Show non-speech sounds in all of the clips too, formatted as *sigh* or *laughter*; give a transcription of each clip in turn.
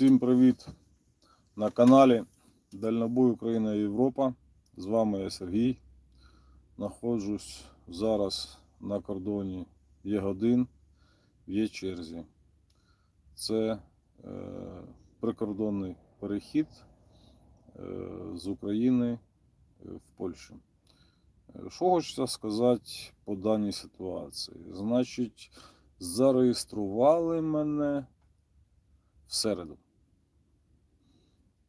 Всім привіт на каналі Дальнобой Україна Європа. З вами я Сергій. Находжусь зараз на кордоні Є1 в Є-черзі. Це е, прикордонний перехід е, з України е, в Польщу. Е, Що хочеться сказати по даній ситуації? Значить, зареєстрували мене в середу.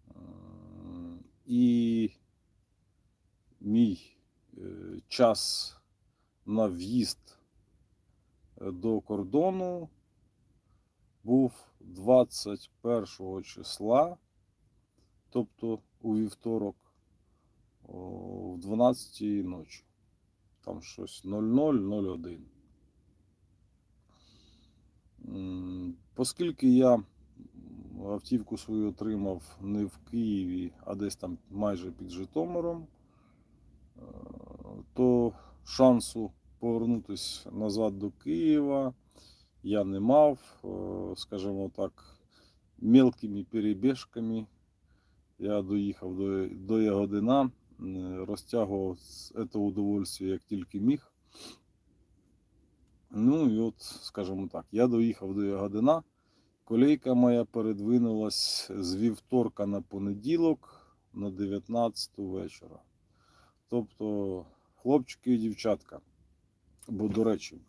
Е, І мій е, час на в'їзд е, до кордону був 21 числа, тобто у вівторок в 12 ночі. Там щось 00.01. М, Оскільки я автівку свою отримав не в Києві, а десь там майже під Житомиром, е, то шансу повернутися назад до Києва я не мав, Е, скажімо так, мелкими перебіжками. Я доїхав до, до Ягодина, е, розтягував це удовольствие як тільки міг. Ну і от, скажімо так, я доїхав до Ягодина. Колейка моя передвинулась з вівторка на понеділок на 19 вечора. Тобто, хлопчики і дівчатка. Бо, до речі, е,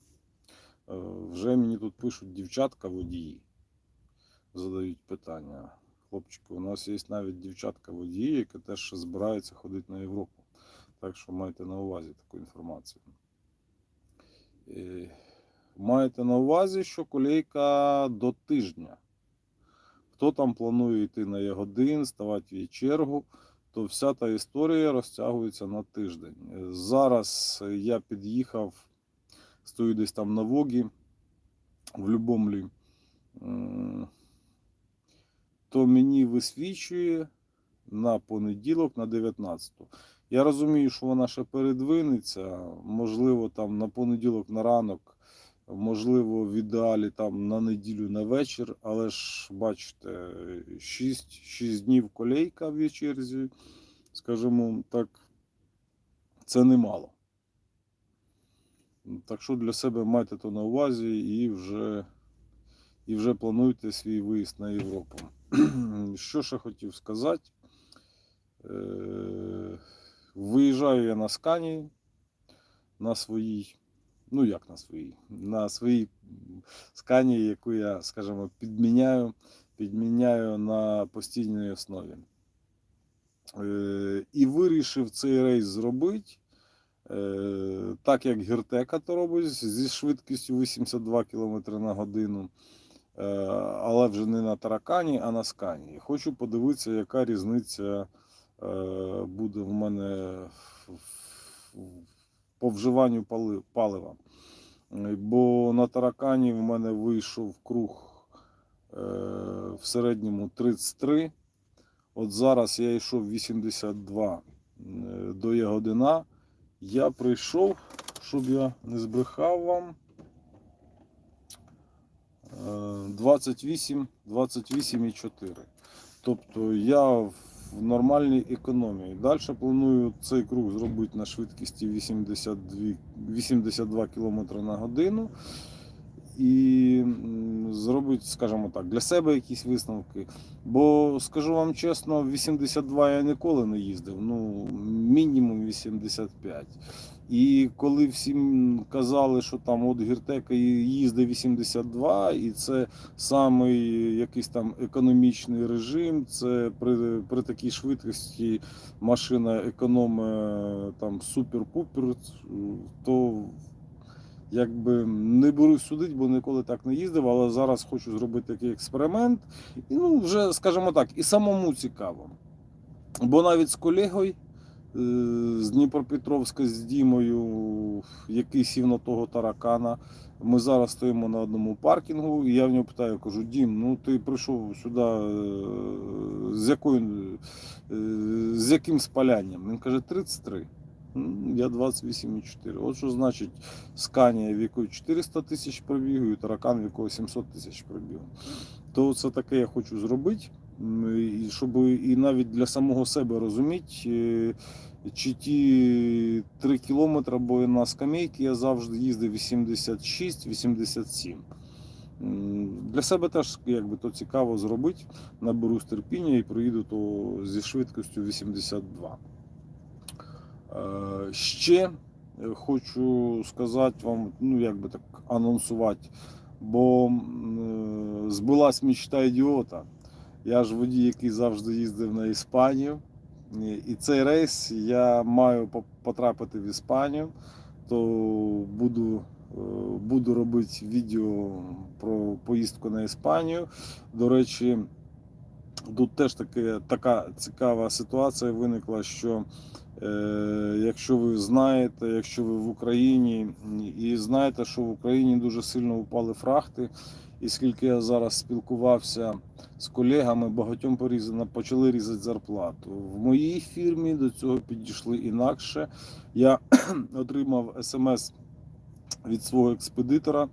вже мені тут пишуть дівчатка водії. Задають питання. Хлопчики, у нас є навіть дівчатка водії, яка теж збирається ходити на Європу. Так що майте на увазі таку інформацію. Маєте на увазі, що колейка до тижня. Хто там планує йти на Ягодин, ставати в її чергу, то вся та історія розтягується на тиждень. Зараз я під'їхав, стою десь там на Вогі, в Любомлі, то мені висвічує на понеділок на 19. Я розумію, що вона ще передвинеться, можливо, там на понеділок на ранок можливо, в ідеалі там на неділю на вечір, але ж бачите, 6, 6 днів колейка в вечерзі, скажімо так, це немало. Так що для себе майте то на увазі і вже, і вже плануйте свій виїзд на Європу. *clears throat* Що ще хотів сказати? Е, Виїжджаю я на Сканії на своїй ну як на своїй, на своїй скані, яку я, скажімо, підміняю, підміняю на постійній основі. Е, І вирішив цей рейс зробити, е, так як Гіртека то робить зі швидкістю 82 км на годину. Е, Але вже не на таракані, а на скані. Хочу подивитися, яка різниця буде в мене по вживанню палива. Е, Бо на таракані в мене вийшов круг е, в середньому 33. От зараз я йшов 82 е, до Ягодина. Я прийшов, щоб я не збрехав вам. е, 28, 28,4. Тобто я в нормальній економії. Далі планую цей круг зробити на швидкості 82, 82 км на годину. І м, зробити, скажімо так, для себе якісь висновки. Бо скажу вам чесно, 82 я ніколи не їздив, ну мінімум 85. І коли всім казали, що там от Гіртека їздить 82, і це самий якийсь там економічний режим, це при, при такій швидкості машина економить там супер-пупер, то якби не берусь судити, бо ніколи так не їздив, але зараз хочу зробити такий експеримент. І ну, вже, скажімо так, і самому цікаво. Бо навіть з колегою е, з Дніпропетровська з Дімою, який сів на того таракана. Ми зараз стоїмо на одному паркінгу, і я в нього питаю, кажу, Дім, ну ти прийшов сюди е, з якою, е, з яким спалянням? Він каже, 33. М, Я 28,4. От що значить Сканія, якої 400 тисяч пробігу, і таракан, якого 700 тисяч пробігу. То це таке я хочу зробити, і щоб і навіть для самого себе розуміти, е, чи ті 3 кілометри, бо на скамейки я завжди їздив 86-87. Для себе теж якби, то цікаво зробити. Наберусь терпіння і проїду то зі швидкістю 82. Е, Ще е, хочу сказати вам, ну як би так анонсувати, бо е, мечта ідіота. Я ж водій, який завжди їздив на Іспанію. І- цей рейс я маю потрапити в Іспанію, то буду, буду робити відео про поїздку на Іспанію. До речі, тут теж таке, така цікава ситуація виникла, що якщо ви знаєте, якщо ви в Україні і знаєте, що в Україні дуже сильно упали фрахти, і скільки я зараз спілкувався з колегами, багатьом порізано, почали різати зарплату. В моїй фірмі до цього підійшли інакше. Я *clears throat* отримав смс від свого експедитора,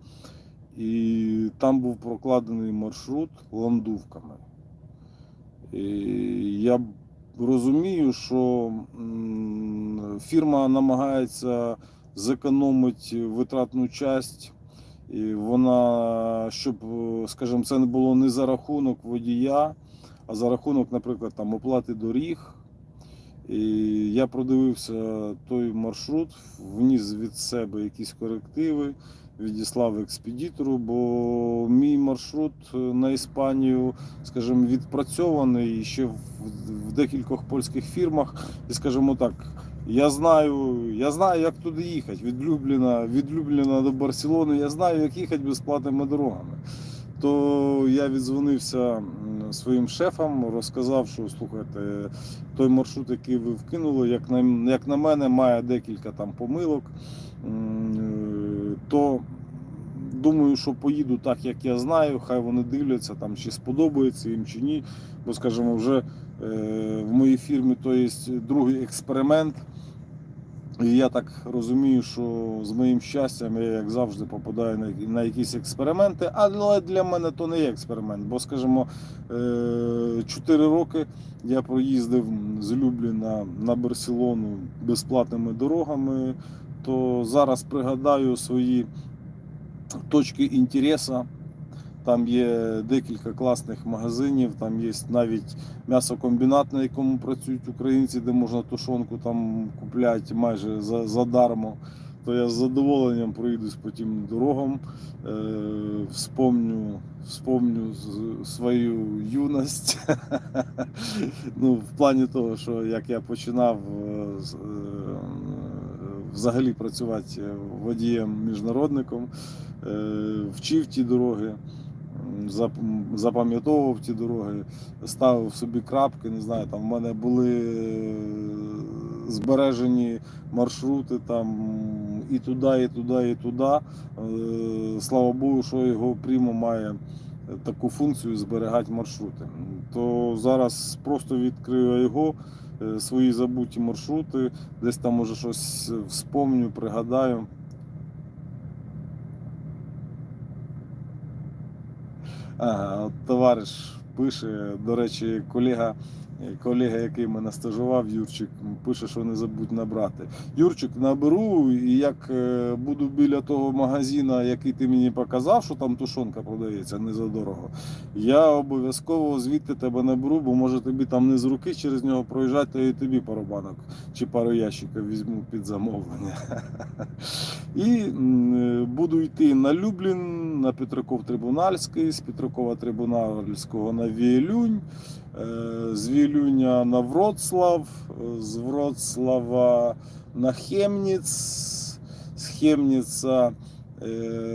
і там був прокладений маршрут ландувками. І я розумію, що фірма намагається зекономити витратну часть, і вона, щоб, скажімо, це не було не за рахунок водія, а за рахунок, наприклад, там, оплати доріг. І я продивився той маршрут, вніс від себе якісь корективи, відіслав експедитору, бо мій маршрут на Іспанію, скажімо, відпрацьований ще в, декількох польських фірмах. І скажімо так, я знаю, я знаю, як туди їхати. Від Любліна, від Любліна до Барселони, я знаю, як їхати безплатними дорогами. То я віддзвонився м, своїм шефам, розказав, що слухайте, той маршрут, який ви вкинули, як на, як на мене, має декілька там помилок. Е, То думаю, що поїду так, як я знаю. Хай вони дивляться, там, чи сподобається їм чи ні. Бо, скажімо, вже е, в моїй фірмі то є другий експеримент. І я так розумію, що з моїм щастям я, як завжди, попадаю на, якісь експерименти, але для мене то не є експеримент. Бо, скажімо, 4 роки я проїздив з Любліна на Барселону безплатними дорогами, то зараз пригадаю свої точки інтересу. Там є декілька класних магазинів, там є навіть м'ясокомбінат, на якому працюють українці, де можна тушонку там купляти майже за, задармо. То я з задоволенням проїдусь по тим дорогам, е, вспомню, вспомню свою юність. *laughs* ну, в плані того, що як я починав е, е, взагалі працювати водієм-міжнародником, е, вчив ті дороги запам'ятовував ті дороги, ставив собі крапки. Не знаю, там в мене були е, збережені маршрути там і туди, і туди, і туди. Е, Слава Богу, що його прямо має таку функцію зберігати маршрути. То зараз просто відкрию його. Е, Свої забуті маршрути, десь там може щось вспомню, пригадаю. Ага, товариш пише, до речі, колега, колега, який мене стажував, Юрчик, пише, що не забудь набрати. Юрчик, наберу, і як е, буду біля того магазина, який ти мені показав, що там тушонка продається не за дорого, я обов'язково звідти тебе наберу, бо може тобі там не з руки через нього проїжджати, то і тобі пару банок чи пару ящиків візьму під замовлення. *laughs* І буду йти на Люблін, на Петраков Трибунальський, з Петракова Трибунальського на Віелюнь, е, з Віелюня на Вроцлав, е, з Вроцлава на Хемніц, з Хемніца е,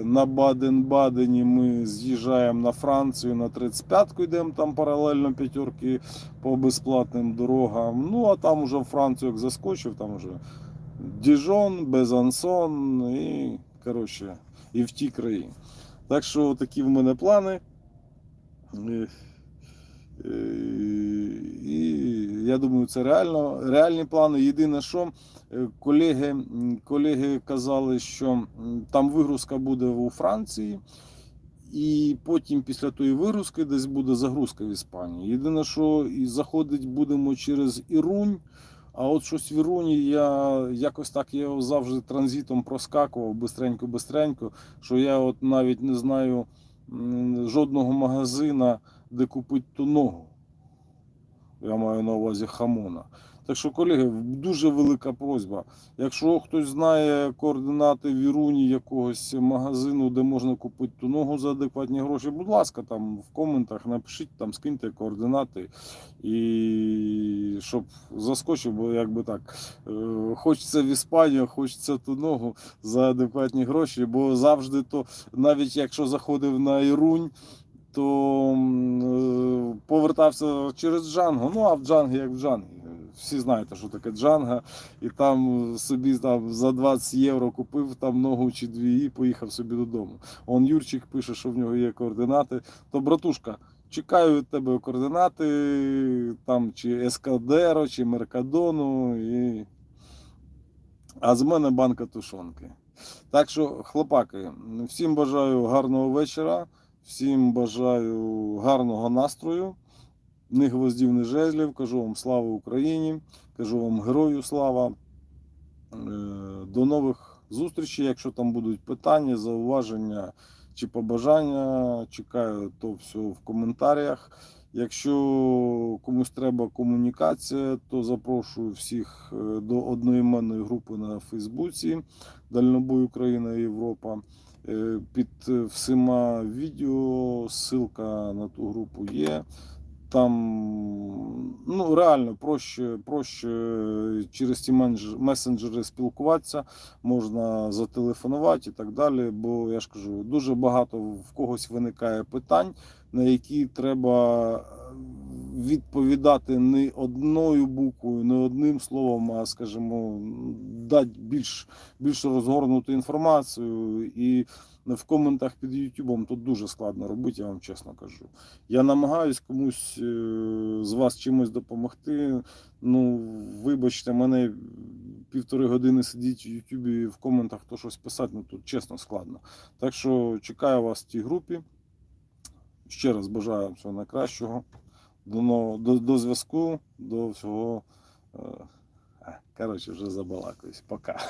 на Баден-Бадені ми з'їжджаємо на Францію на 35-ку, йдемо там паралельно п'ятерки по безплатним дорогам. Ну а там уже в Францію як заскочив, там вже Діжон, Безансон і, коротше, і в ті краї. Так що такі в мене плани. Е, е, І я думаю, це реально, реальні плани. Єдине, що е, колеги, колеги казали, що там вигрузка буде у Франції. І потім після тої вигрузки десь буде загрузка в Іспанії. Єдине, що і заходить будемо через Ірунь. А от щось в Іруні я якось так я завжди транзитом проскакував бистренько-бистренько, що я от навіть не знаю жодного магазина, де купити ту ногу. Я маю на увазі хамона. Так що, колеги, дуже велика просьба. Якщо хтось знає координати в Іруні якогось магазину, де можна купити ту ногу за адекватні гроші, будь ласка, там в коментах напишіть, там скиньте координати і щоб заскочив, бо якби так. е, Хочеться в Іспанію, хочеться ту ногу за адекватні гроші, бо завжди то, навіть якщо заходив на Ірунь, то е, повертався через Джанго. Ну а в Джангі як в Джангі. Всі знаєте, що таке Джанга, і там собі там за 20 євро купив там ногу чи дві і поїхав собі додому. Он Юрчик пише, що в нього є координати. То, братушка, чекаю від тебе координати, там чи Ескадеро, чи Меркадону. І... А з мене банка тушонки. Так що, хлопаки, всім бажаю гарного вечора, всім бажаю гарного настрою. Ні гвоздів, ні жезлів. Кажу вам слава Україні, кажу вам герою слава. Е, До нових зустрічей. Якщо там будуть питання, зауваження чи побажання, чекаю то все в коментарях. Якщо комусь треба комунікація, то запрошую всіх е, до одноіменної групи на Фейсбуці Дальнобой Україна і Європа. Е, Під всіма відео ссылка на ту групу є. Там ну, реально проще, проще через ті месенджери спілкуватися, можна зателефонувати і так далі. Бо я ж кажу, дуже багато в когось виникає питань, на які треба е, відповідати не одною буквою, не одним словом, а скажімо, дати більш, більш розгорнуту інформацію. І в коментах під Ютубом тут дуже складно робити, я вам чесно кажу. Я намагаюсь комусь е, з вас чимось допомогти. Ну, вибачте, мене півтори години сидіть в Ютубі в коментах, хто щось писати, ну тут чесно складно. Так що чекаю вас в тій групі. Ще раз бажаю всього найкращого. До, до, до зв'язку, до всього. е, е, Коротше, вже забалакаюсь. Пока.